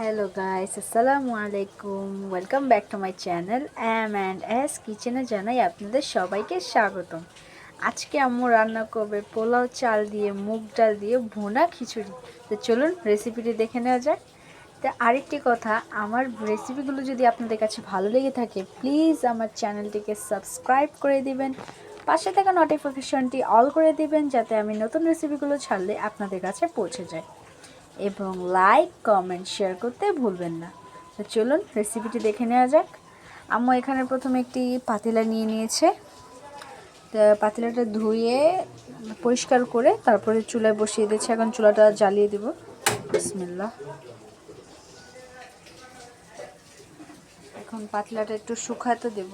Hello guys আসসালামু আলাইকুম welcome back to my channel M and S কিচেনে জানাই আপনাদের সবাইকে স্বাগতম। আজকে আম্মু রান্না করবে পোলাও চাল দিয়ে, মুগ ডাল দিয়ে, ভুনা খিচুড়ি। তো চলুন রেসিপিটি দেখে নেওয়া যাক। তো আরেকটি কথা, আমার রেসিপিগুলো যদি আপনাদের কাছে ভালো লেগে থাকে প্লিজ আমার চ্যানেলটিকে সাবস্ক্রাইব করে দিবেন। পাশে থাকা নোটিফিকেশনটি অল করে দিবেন, যাতে আমি নতুন রেসিপিগুলো ছাড়লে আপনাদের কাছে পৌঁছে যায়। এবং লাইক, কমেন্ট, শেয়ার করতে ভুলবেন না। তো চলুন রেসিপিটি দেখে নেওয়া যাক। আম্মু এখানে প্রথমে একটি পাতিলা নিয়ে নিয়েছে। তো পাতিলাটা ধুয়ে, পরিষ্কার করে তারপরে চুলায় বসিয়ে দিয়েছে। এখন চুলাটা জ্বালিয়ে দিব। বিসমিল্লাহ। এখন পাতলাটা একটু শুকাতে দেব।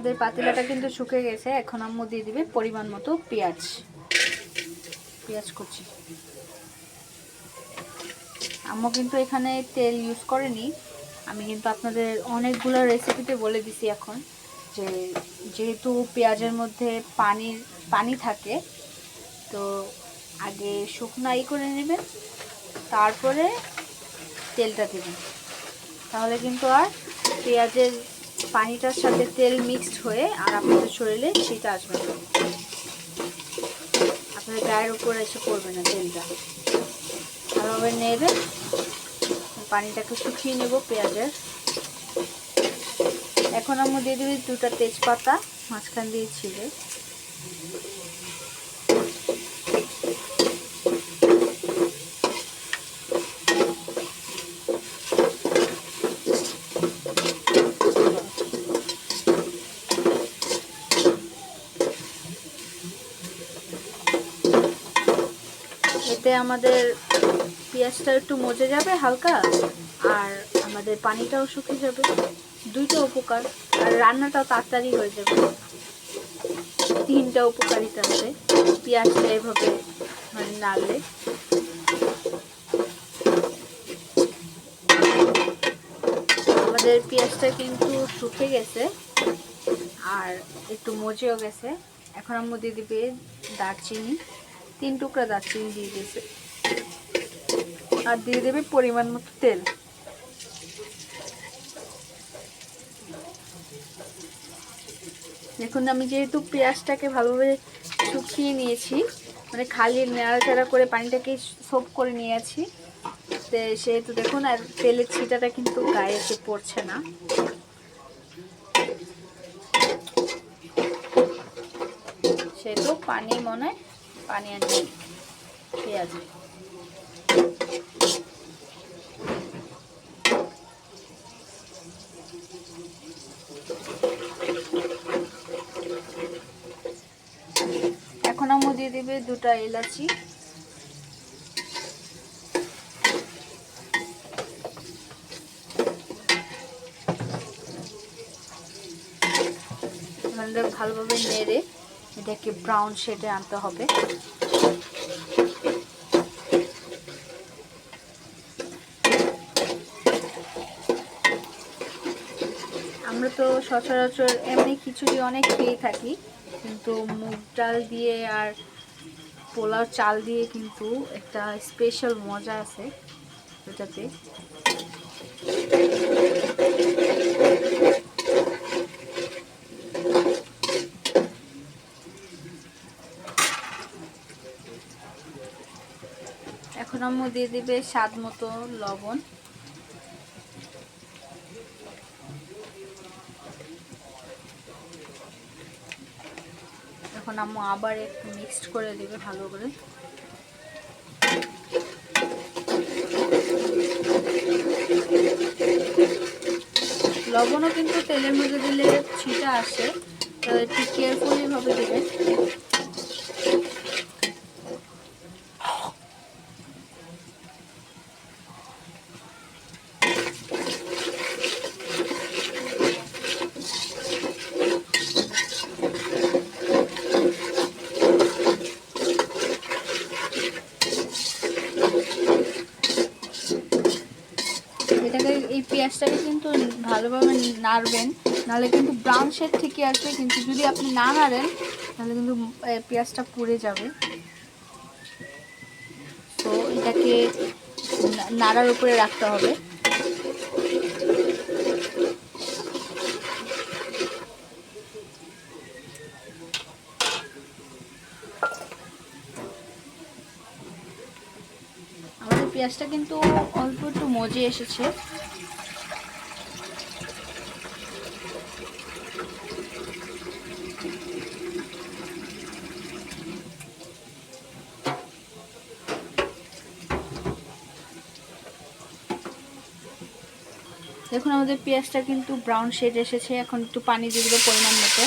আমাদের পাতিলাটা কিন্তু শুকে গেছে। এখন আম্মু দিয়ে দিবে পরিমাণ মতো পেঁয়াজ। পেঁয়াজ কুচি। আম্মু কিন্তু এখানে তেল ইউজ করেনি। আমি কিন্তু আপনাদের অনেকগুলো রেসিপিতে বলে দিছি এখন যে যেহেতু পেঁয়াজের মধ্যে পানির, পানি থাকে, তো আগে শুকনো ই করে নেবেন, তারপরে তেলটা দেবেন। তাহলে কিন্তু আর পেঁয়াজের পানিটার সাথে তেল মিক্সড হয়ে আর আপনাদের শরীরে শীত আসবে। না আপনাদের গায়ের উপর এসে পড়বে না তেলটা। ভালোভাবে নেবে পানিটাকে শুকিয়ে নেব পেঁয়াজের। এখন আমরা দিয়ে দিবি দুটা তেজপাতা, মাঝখান দিয়ে ছিঁড়ে। এতে আমাদের পেঁয়াজটা একটু মজে যাবে হালকা, আর আমাদের পানিটাও শুকিয়ে যাবে। দুইটা উপকার, আর রান্নাটাও তাড়াতাড়ি হয়ে যাবে। তিনটা উপকারিতা আছে পেঁয়াজটা এভাবে মানে নাড়লে। আমাদের পেঁয়াজটা কিন্তু শুকে গেছে, আর একটু মজেও গেছে। এখন আমি দিয়ে দিবে দারচিনি। তিন টুকরা দারচিনি দিয়ে দিয়েছে। আর দিয়ে দেবে পরিমাণ মতো তেল। দেখুন, আমি যেহেতু পেঁয়াজটাকে ভালোভাবে শুকিয়ে নিয়েছি মানে খালি নাড়াচাড়া করে পানিটাকে সোপ করে নিয়েছি সেহেতু দেখুন, আর তেলের ছিটাটা কিন্তু গায়ে এসে পড়ছে না। সেহেতু পানি মনে পানি আনি। পেঁয়াজ। এখন আমি দিয়ে দিবে দুটা এলাচি। ভালোভাবে নেড়ে। এটাকে ব্রাউন শেডে আনতে হবে। আমরা তো সচরাচর এমনি খিচুড়ি অনেক খেয়ে থাকি, কিন্তু মুগ ডাল দিয়ে আর পোলাও চাল দিয়ে কিন্তু একটা স্পেশাল মজা আছে এটাতে। এখন দিয়ে দিবে স্বাদ মতো লবণ। এখন আম্মু আবার একটু মিক্সড করে দেবে ভালো করে। লবণও কিন্তু তেলের মধ্যে দিলে ছিটা আসে, তো একটু কেয়ারফুলি ভাবে দেবেন এটাকে এই পেঁয়াজটাকে কিন্তু ভালোভাবে নাড়বেন। নাহলে কিন্তু ব্রাউন শেড ঠিকই আসবে, কিন্তু যদি আপনি না নাড়েন, তাহলে কিন্তু পেঁয়াজটা পুড়ে যাবে। তো এটাকে নাড়ার উপরে রাখতে হবে আমাদের পেঁয়াজটা কিন্তু অল্প একটু মজে এসেছে। দেখুন, আমাদের পেঁয়াজটা কিন্তু ব্রাউন শেড এসেছে। এখন একটু পানি দিয়ে পরিমাণ মতো।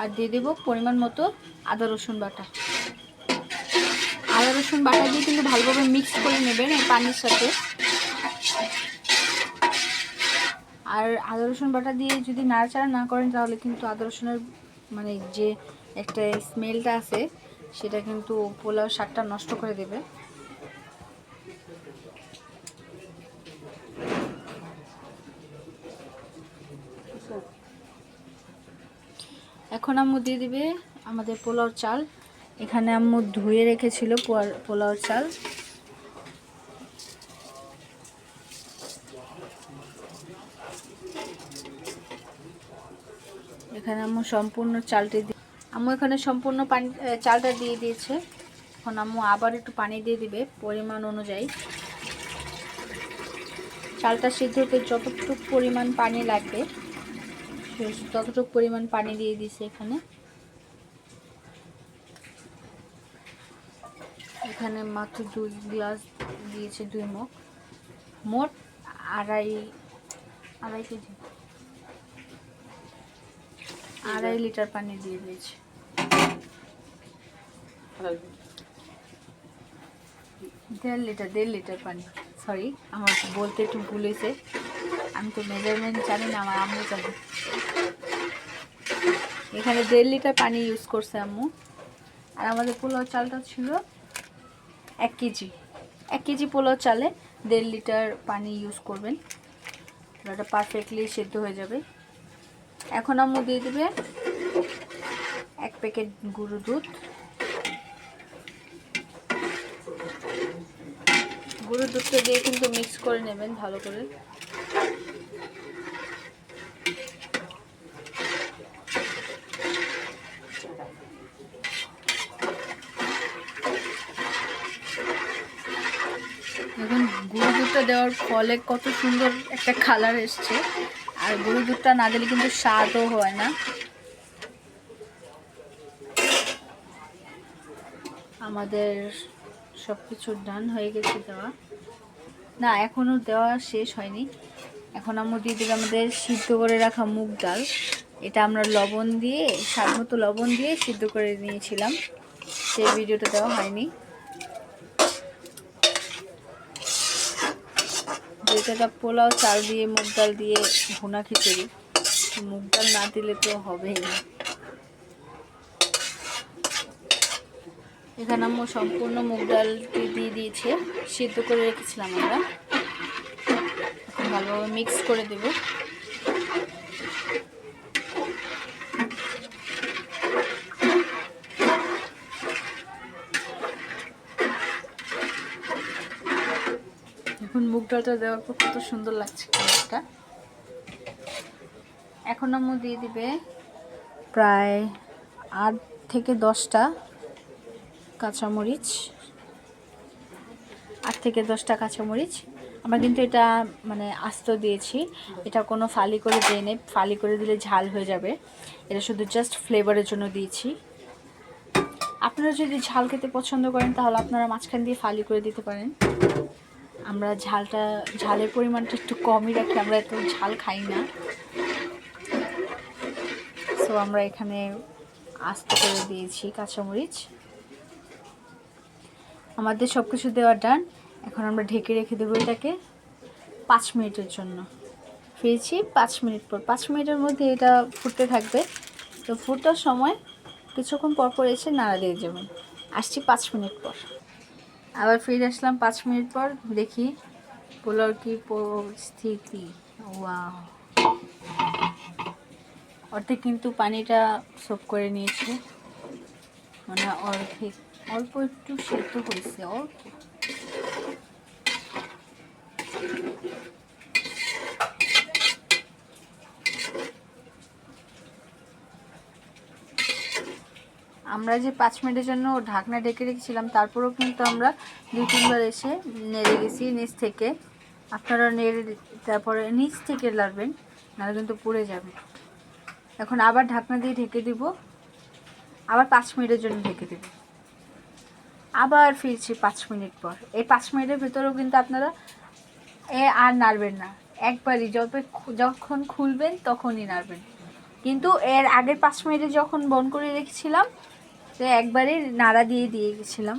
আর দিয়ে দেবো পরিমাণ মতো আদা রসুন বাটা। রসুন বাটা দিয়ে কিন্তু ভালোভাবে মিক্স করে নেবেন এই পানির সাথে। আর আদা রসুন বাটা দিয়ে যদি নাড়াচাড়া না করেন তাহলে কিন্তু আদা রসুনের মানে যে একটা স্মেলটা আছে, সেটা কিন্তু পোলাও শাকটা নষ্ট করে দেবে। এখন আম্মু দিয়ে দিবে আমাদের পোলাও চাল। এখানে আম্মু ধুয়ে রেখেছিল পোলাও চাল। এখানে আম্মু সম্পূর্ণ চালটি দিয়ে আম্মু এখানে সম্পূর্ণ পানি চালটা দিয়ে দিয়েছে। এখন আম্মু আবার একটু পানি দিয়ে দিবে পরিমাণ অনুযায়ী। চালটা সিদ্ধ হতে যতটুকু পরিমাণ পানি লাগবে ততটুকু পরিমাণ পানি দিয়ে দিয়েছে এখানে। এখানে মাত্র দুই গ্লাস দিয়েছে দুই মুখ। মোট আড়াই আড়াই কেজি। আড়াই লিটার পানি দিয়ে দিয়েছে। দেড় লিটার দেড় লিটার পানি। সরি আমার বলতে একটু ভুল হয়েছে। আমি তো মেজারমেন্ট জানি না আমার আম্মু জানে। এখানে দেড় লিটার পানি ইউজ করছে আম্মু। আর আমাদের পোলাও চালটা ছিল এক কেজি। এক কেজি পোলাও চালে দেড় লিটার পানি ইউজ করবেন। ওটা পারফেক্টলি সেদ্ধ হয়ে যাবে। এখন আম্মু দিয়ে দেবে এক প্যাকেট গুঁড়ো দুধ। গুঁড়ো দুধটা দিয়ে কিন্তু মিক্স করে নেবেন ভালো করে দেখুন গুঁড়ো দুধটা দেওয়ার ফলে কত সুন্দর একটা কালার এসছে। আর গুঁড়ো দুধটা না দিলে কিন্তু স্বাদও হয় না। আমাদের সব কিছু ডান হয়ে গেছে দেওয়া। না এখনও দেওয়া শেষ হয়নি। এখন আমরা দিয়ে দেবে আমাদের সিদ্ধ করে রাখা মুগ ডাল। এটা আমরা লবণ দিয়ে, স্বাদ মতো লবণ দিয়ে সিদ্ধ করে নিয়েছিলাম। সেই ভিডিওটা দেওয়া হয়নি। যেটা পোলাও, চাল দিয়ে, মুগ ডাল দিয়ে ভুনা খিচুড়ি। মুগ ডাল না দিলে তো হবেই না। এখানে আমি সম্পূর্ণ মুগ ডালটি দিয়ে দিয়েছে। সিদ্ধ করে রেখেছিলাম আমরা। ভালোভাবে মিক্স করে দেব। এখন দেওয়ার পর কত সুন্দর লাগছে কালারটা এখন আম্মু দিয়ে দিবে প্রায় আট থেকে দশটা কাঁচামরিচ। আট থেকে দশটা কাঁচামরিচ। আমরা কিন্তু এটা মানে আস্ত দিয়েছি। এটা কোনো ফালি করে দিয়ে নেই। ফালি করে দিলে ঝাল হয়ে যাবে। এটা শুধু জাস্ট ফ্লেভারের জন্য দিয়েছি। আপনারা যদি ঝাল খেতে পছন্দ করেন, তাহলে আপনারা মাঝখান দিয়ে ফালি করে দিতে পারেন। আমরা ঝালটা, ঝালের পরিমাণটা একটু কমই রাখি, আমরা এত ঝাল খাই না। সো আমরা এখানে আস্তে করে দিয়েছি কাঁচামরিচ। আমাদের সব কিছু দেওয়ার ডান এখন আমরা ঢেকে রেখে দেবো এটাকে পাঁচ মিনিটের জন্য। ফিরেছি পাঁচ মিনিট পর। পাঁচ মিনিটের মধ্যে এটা ফুটতে থাকবে। তো, ফুটার সময় কিছুক্ষণ পর পর এসে নাড়া দিয়ে যাবেন। আসছি পাঁচ মিনিট পর। আবার ফিরে আসলাম পাঁচ মিনিট পর, দেখি পোলার কি পরিস্থিতি। অর্ধেক কিন্তু পানিটা সোপ করে নিয়েছে। মানে অর্ধেক, অল্প একটু সেদ্ধ হয়েছে, অল্প। আমরা যে পাঁচ মিনিটের জন্য ঢাকনা ঢেকে রেখেছিলাম, তারপরেও কিন্তু আমরা দুই তিনবার এসে নেড়ে গেছি নিচ থেকে। আপনারা নেড়ে, তারপরে নিচ থেকে লাড়বেন নাহলে কিন্তু পুড়ে যাবে। এখন আবার ঢাকনা দিয়ে ঢেকে দিব। আবার পাঁচ মিনিটের জন্য ঢেকে দেব। আবার ফিরছি পাঁচ মিনিট পর। এই পাঁচ মিনিটের ভেতরেও কিন্তু আপনারা এ আর নাড়বেন না। একবারই যত যখন খুলবেন তখনই নাড়বেন। কিন্তু এর আগের পাঁচ মিনিটে যখন বন করে রেখেছিলাম তো একবারে নাড়া দিয়ে দিয়ে গেছিলাম।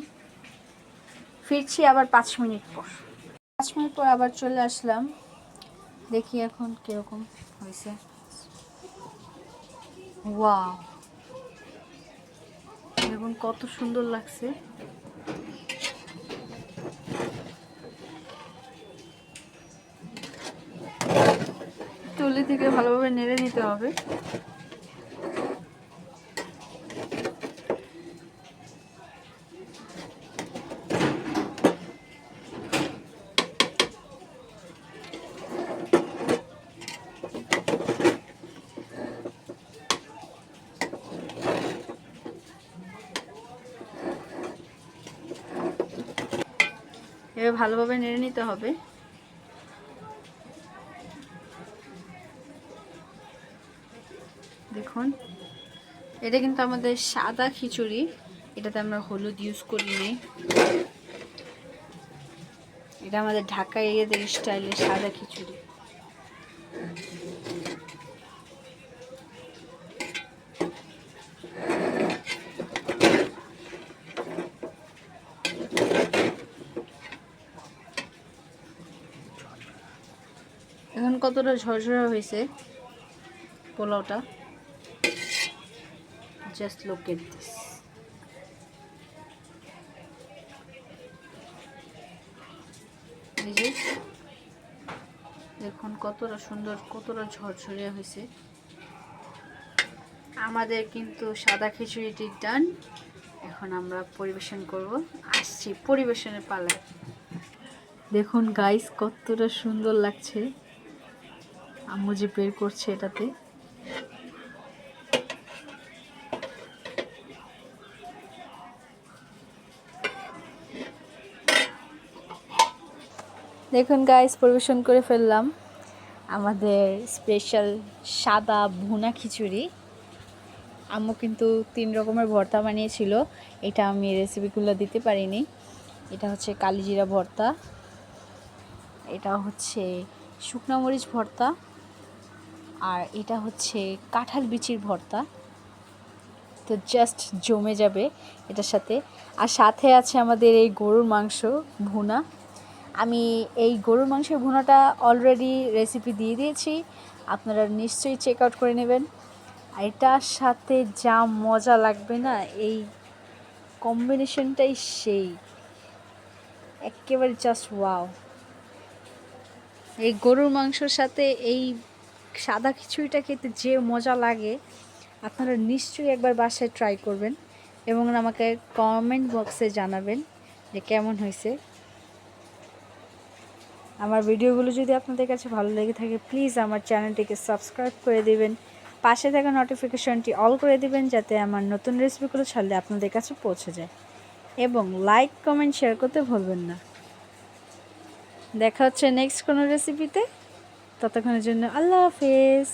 ফিরছি আবার পাঁচ মিনিট পর। পাঁচ মিনিট পর আবার চলে আসলাম। দেখি এখন কীরকম হয়েছে। ওয়াও। দেখুন কত সুন্দর লাগছে। তুলি থেকে ভালোভাবে নেড়ে নিতে হবে। এবার ভালোভাবে নেড়ে নিতে হবে। দেখুন, এটা কিন্তু আমাদের সাদা খিচুড়ি। এটাতে আমরা হলুদ ইউজ করি নি এটা আমাদের ঢাকা এরিয়াদের স্টাইলের সাদা খিচুড়ি এখন কতটা ঝরঝরা হয়েছে? পোলাওটা। জাস্ট লুক দিস এই যে, দেখুন কতটা সুন্দর, কতটা ঝরঝরে হয়েছে। আমাদের কিন্তু সাদা খিচুড়িটি ডান এখন আমরা পরিবেশন করব। আসছি পরিবেশনের পালায়। দেখুন গাইস কতটা সুন্দর লাগছে। আম্মু যে বের করছে এটাতে। দেখুন গাইস পরিবেশন করে ফেললাম আমাদের স্পেশাল সাদা ভুনা খিচুড়ি। আম্মু কিন্তু তিন রকমের ভর্তা বানিয়েছিল, এটা আমি রেসিপিগুলো দিতে পারিনি। এটা হচ্ছে কালিজিরা ভর্তা, এটা হচ্ছে শুকনো মরিচ ভর্তা। আর এটা হচ্ছে কাঁঠাল বিচির ভর্তা। তো জাস্ট জমে যাবে এটার সাথে। আর সাথে আছে আমাদের এই গরুর মাংস ভুনা। আমি এই গরুর মাংসের ভুনাটা অলরেডি রেসিপি দিয়ে দিয়েছি। আপনারা নিশ্চয়ই চেক আউট করে নেবেন। আর এটার সাথে যা মজা লাগবে না, এই কম্বিনেশনটাই সেই। একেবারে জাস্ট ওয়াও এই গরুর মাংসর সাথে এই সাদা খিচুড়িটা খেতে যে মজা লাগে, আপনারা নিশ্চয়ই একবার বাসায় ট্রাই করবেন এবং আমাকে কমেন্ট বক্সে জানাবেন যে কেমন হয়েছে। আমার ভিডিওগুলো যদি আপনাদের কাছে ভালো লেগে থাকে প্লিজ আমার চ্যানেলটিকে সাবস্ক্রাইব করে দেবেন। পাশে থাকা নোটিফিকেশনটি অল করে দেবেন যাতে আমার নতুন রেসিপিগুলো ছাড়লে আপনাদের কাছে পৌঁছে যায়। এবং লাইক কমেন্ট শেয়ার করতে ভুলবেন না। দেখা হচ্ছে নেক্সট কোনো রেসিপিতে ততক্ষণের জন্য আল্লাহ হাফেজ।